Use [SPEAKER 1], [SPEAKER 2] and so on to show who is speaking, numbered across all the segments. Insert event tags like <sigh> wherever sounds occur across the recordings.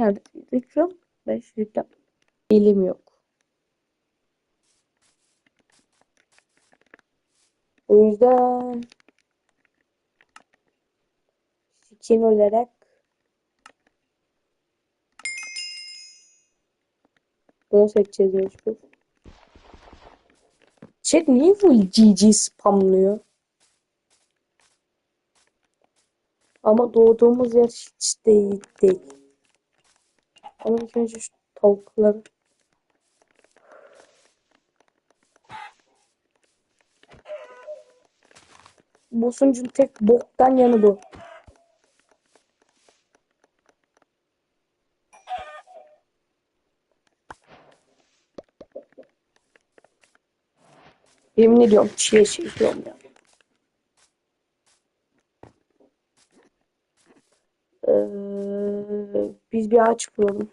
[SPEAKER 1] Yani reklam ben reklam elim yok. O yüzden skin olarak bunu seçeceğiz mecbur. Chat niye full GG spamlıyor? Ama doğduğumuz yer hiç değil değil. Ama ilk önce şu tavukları Bosuncun tek boktan yanı bu. Yemin ediyorum çiğe çekiyorum ya. Bir ağaç bulalım.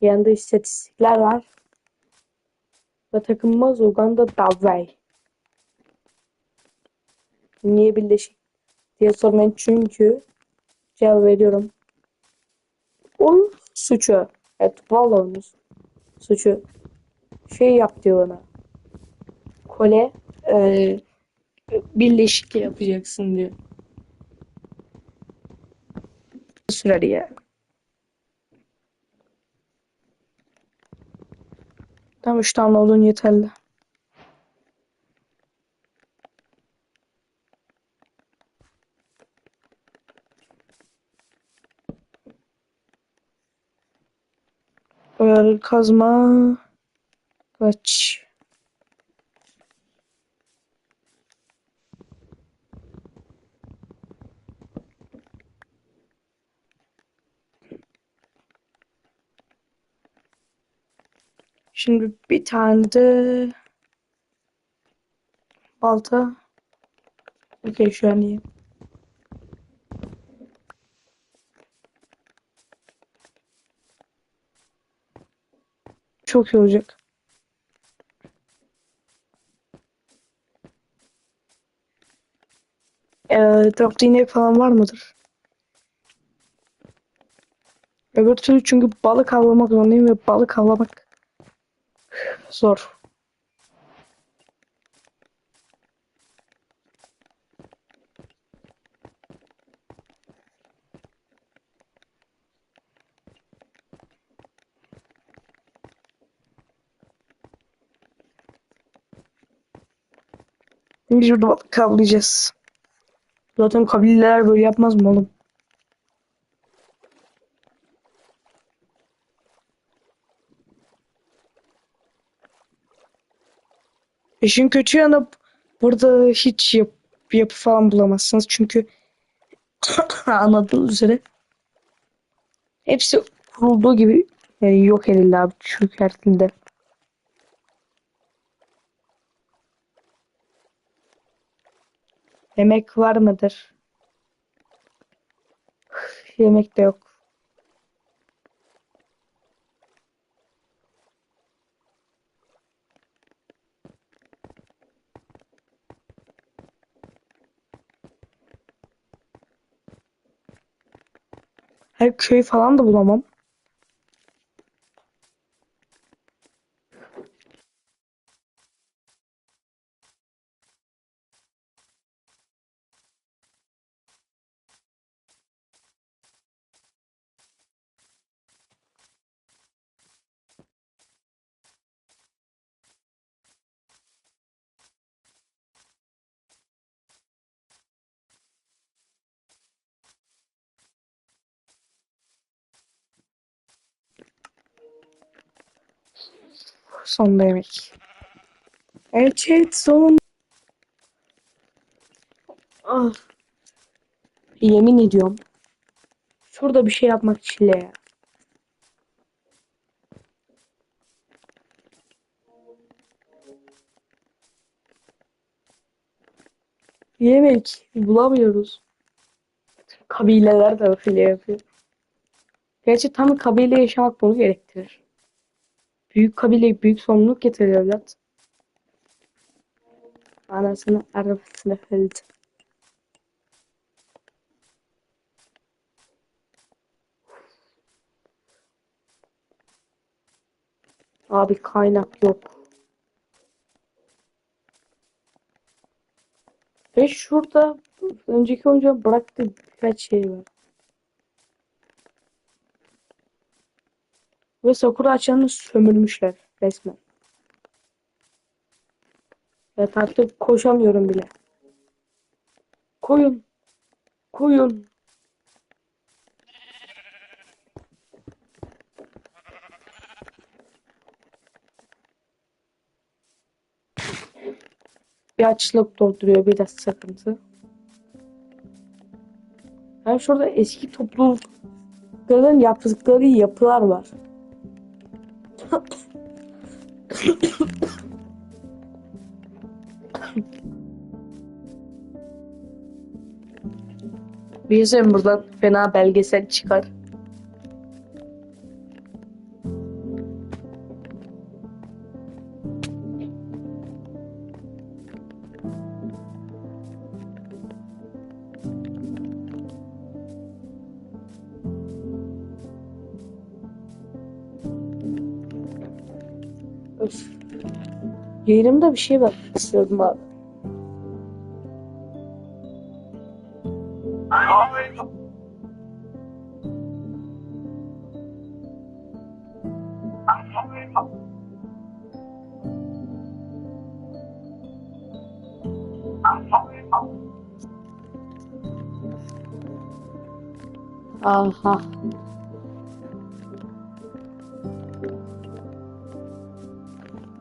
[SPEAKER 1] Yanında istatistikler var. Ve takımımız Uganda Davey. Niye birleşik diye sormayın çünkü cevap veriyorum. O suçu. Evet Valor'un suçu. Şey yap diyor bana. Kole e, birleşik yapacaksın diyor. Sürer ya. Tamam üç tane olduğun yeterli. Böyle kazma kaç. Şimdi bir tane de balta. Okey şu an iyi. Çok iyi olacak. Ee, inek falan var mıdır? Öbür türlü çünkü balık avlamak zorundayım ve balık avlamak zor. Biz burada balık. Zaten kabileler böyle yapmaz mı oğlum? İşin kötü yanı burada hiç yap, yapı falan bulamazsınız. Çünkü <coughs> anladığınız üzere hepsi kurulduğu gibi yani yok edildi abi çökertildi. Yemek var mıdır? Yemek de yok. Hayır köy falan da bulamam. Sonunda yemek. Evet chat sonunda. Ah. Yemin ediyorum. Şurada bir şey yapmak çile ya. Yemek bulamıyoruz. Kabileler de öyle yapıyor. Gerçi tam kabile yaşamak bunu gerektirir. Büyük kabile büyük sorumluluk getirir evlat. Anasını arabasına öldü. Abi kaynak yok. Ve şurada önceki oyuncu bıraktığı birkaç şey var. Ve Sakura açanı sömürmüşler resmen. Evet artık koşamıyorum bile. Koyun. Koyun. Bir açlık dolduruyor biraz sıkıntı. Hem şurada eski toplulukların yaptıkları yapılar var. Bilsem buradan fena belgesel çıkar. Öf. Yayınımda bir şey var istiyordum abi. Aha.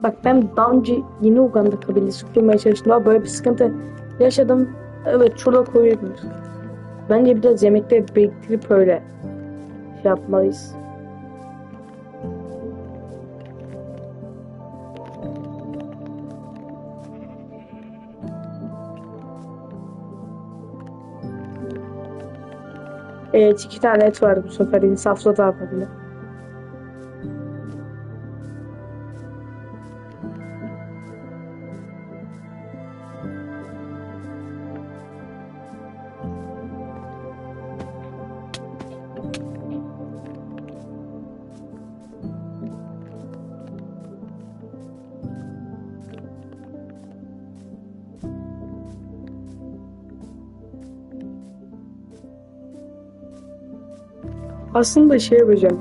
[SPEAKER 1] Bak ben daha önce yeni Uganda kabilesi kurmaya çalıştım ama böyle bir sıkıntı yaşadım. Evet şurada koyuyoruz. Bence biraz yemekte biriktirip öyle şey yapmalıyız. Evet iki tane et var bu sefer insaflı davranıyor. Aslında şey yapacağım.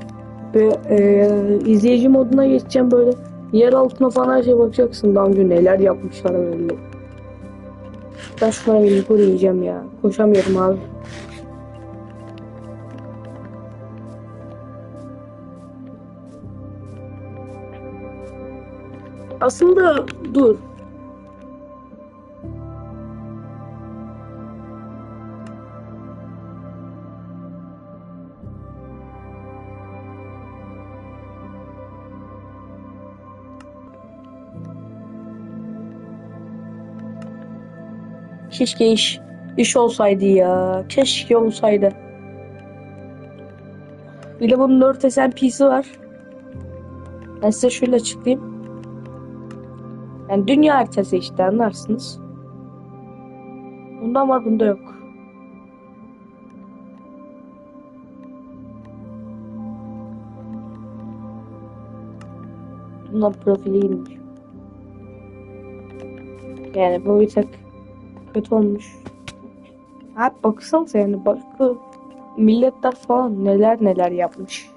[SPEAKER 1] Ve e, izleyici moduna geçeceğim böyle. Yer altına falan her şeye bakacaksın. Daha önce neler yapmışlar böyle. Ben şuna bir yiyeceğim ya. Koşamıyorum abi. Aslında dur. Keşke iş iş olsaydı ya. Keşke olsaydı. Bir de bunun 4 SMP'si var. Ben size şöyle açıklayayım. Yani dünya haritası işte anlarsınız. Bunda var bunda yok. Bundan profiliymiş. Yani bu bir tek kötü olmuş. Abi baksanıza yani başka milletler falan neler neler yapmış.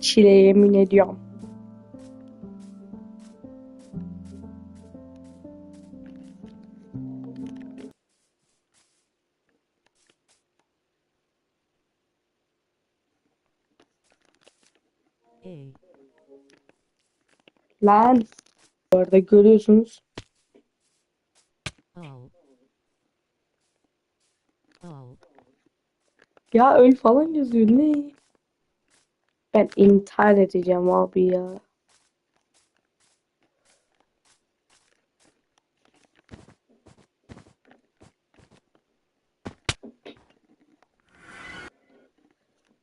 [SPEAKER 1] Çile yemin ediyorum. Lan. Bu arada görüyorsunuz. Ya öl falan yazıyor ne? Ben intihar edeceğim abi ya.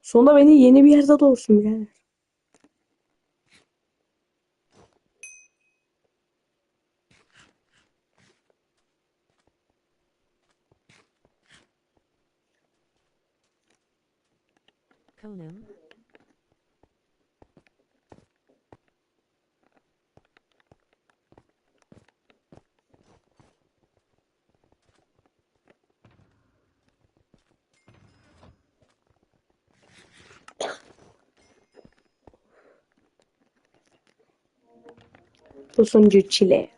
[SPEAKER 1] Sonra beni yeni bir yerde doğursun yani.
[SPEAKER 2] bakalım.
[SPEAKER 1] Tosuncu çile.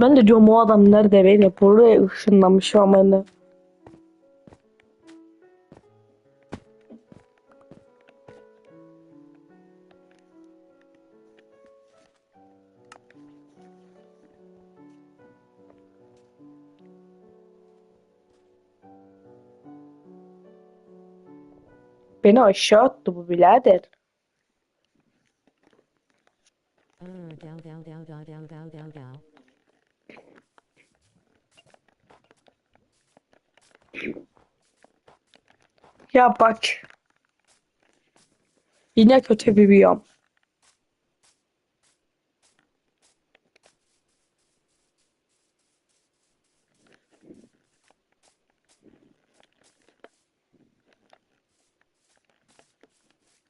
[SPEAKER 1] Ben de diyorum o adam nerede beni buraya ışınlamış ama ne? Beni aşağı attı bu birader. Ya bak. Yine kötü bir biyom.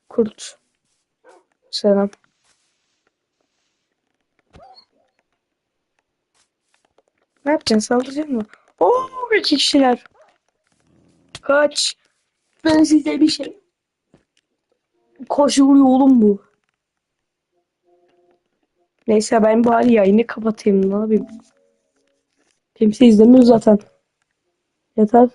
[SPEAKER 1] Kurt. Selam. Ne yapacaksın? Saldıracak mı? Oo, iki kişiler. Kaç. Ben size bir şey. Koşuyor oğlum bu. Neyse ben bari yayını kapatayım ne yapayım. Kimse izlemiyor zaten. Yeter.